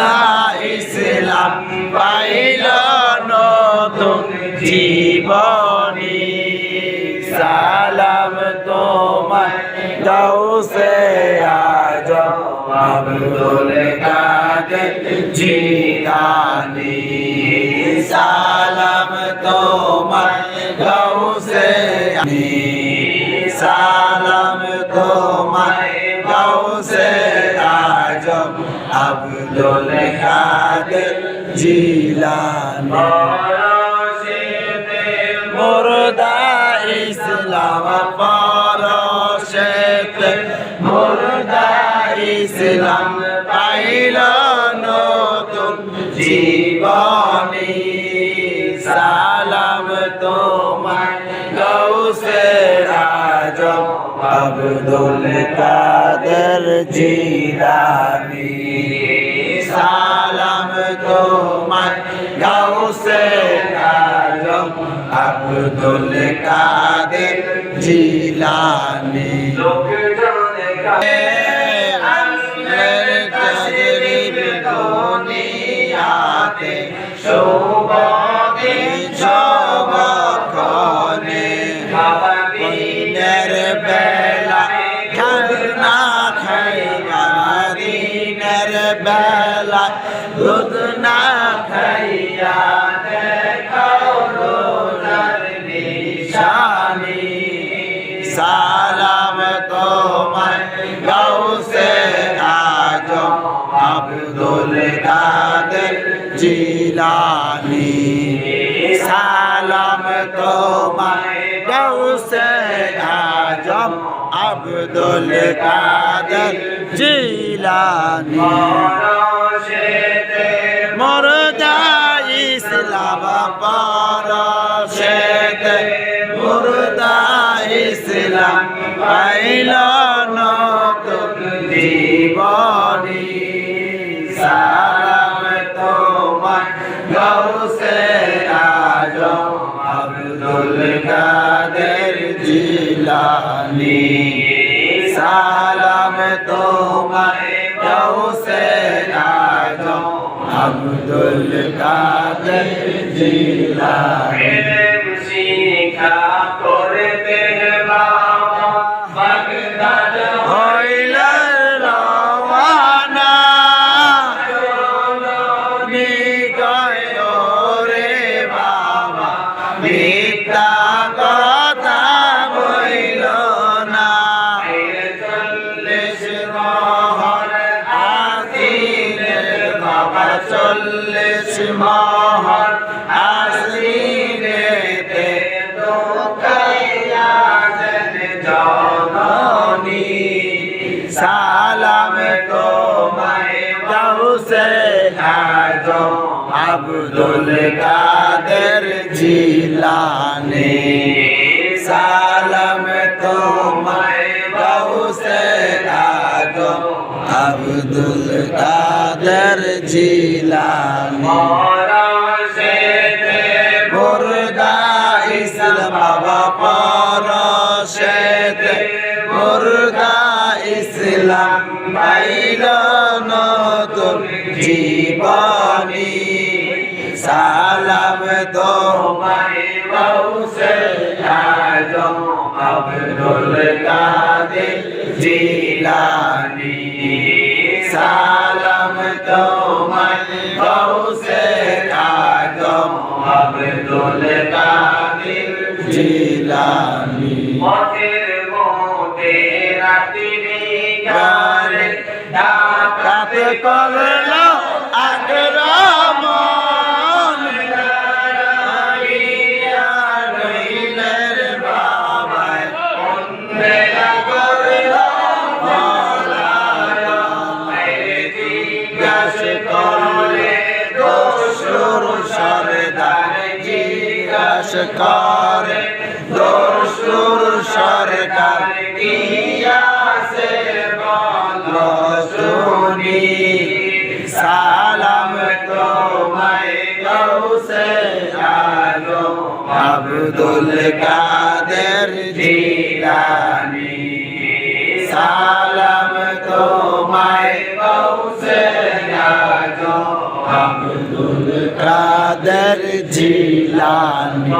মুর্দা ইসলাম পাইল নতুন জীবনী। সালাম তোমার গাউসে আজম আব্দুল কাদের জিলানি। সালাম তোমার গাউসে সালাম তোমার গাউসে আজম আব্দুল কাদের জিলানি মুর্দা ইসলাম পরশেতে মুর্দা ইসলাম পাইল নতুন জীবনী সালাম তোমার গৌসে আজম আব্দুল কাদের জিলানি সালাম তোমার গাউসে আজম আব্দুল কাদের জিলানি। আল্লাহর তাজরিব দুনিয়াতে সৌভাগ্যে জিলানি সালাম তোমার গাউসে আজম আব্দুল কাদের জিলানি। মরদা ইসলাম পরশেতে মুর্দা ইসলাম পাইল নতুন জীবনী। Abdul Kader Jilani Abdul Kader Jilani? সালাম তোমায় গাউসে আজম আব্দুল কাদের জিলানি। মুর্দা ইসলাম, বাবা পরশেতে মুর্দা ইসলাম। জীবনী। সালাম তোমায় বৌসে আজম আব্দুল কাদের জিলানি। সালাম তোমায় বৌসে আজম আব্দুল কাদের জিলানি। পথের মধ্যে রাত্রি গানে ডাকাত করল করে দোসুর সরকার ইয়াসে বলো শুনি। সালাম তোমায় গৌসে আলো আব্দুল কাদের জিলানি। সালাম তোমায় গৌসে আলো আব্দুল কাদের জিলানি।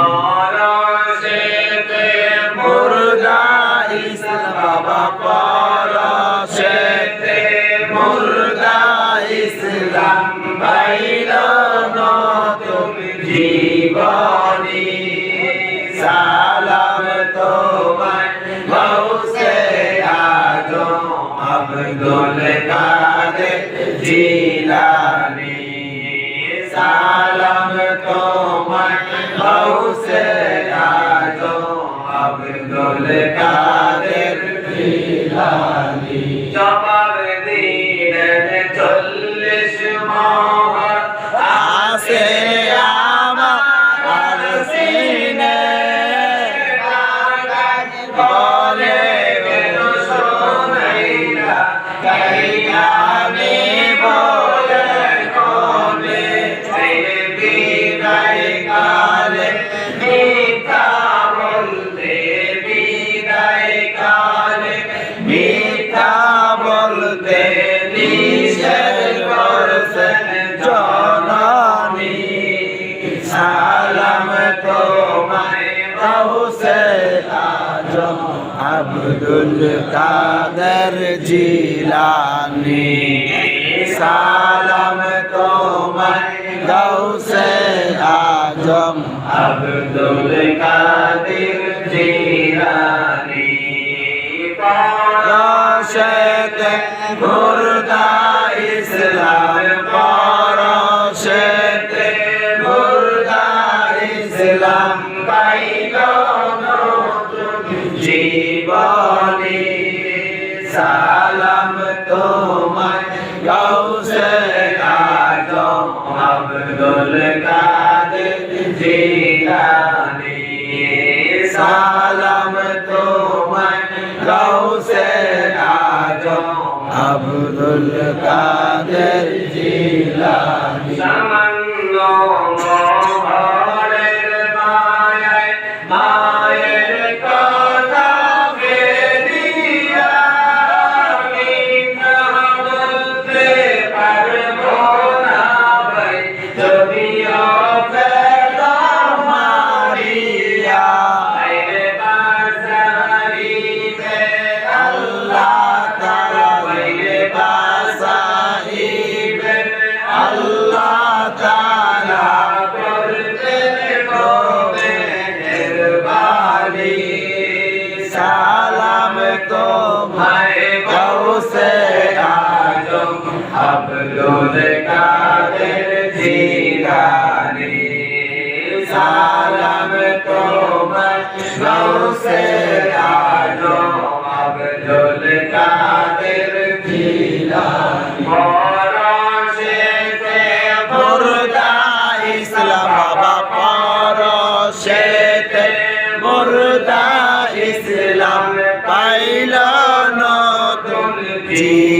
কাদের জিলানি। সালাম তোমায় গৌসে আজম। Abdul Kader Jilani. রশেদ গুরদাস সালাম তোমায় গাউসে আজম আব্দুল কাদের জিলানি। সামান্য से आलो अब्दुल कादिर जिलानी मोरों से ते मुर्दा इस्लाम बाबा मोरों से ते मुर्दा इस्लाम पाइलो नो तुम जी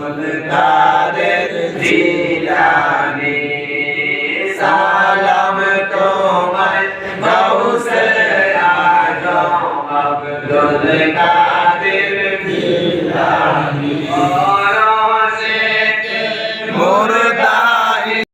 সুলতানের জিলানি। সালাম তোমার গৌসে আজম আব্দুল কাদের।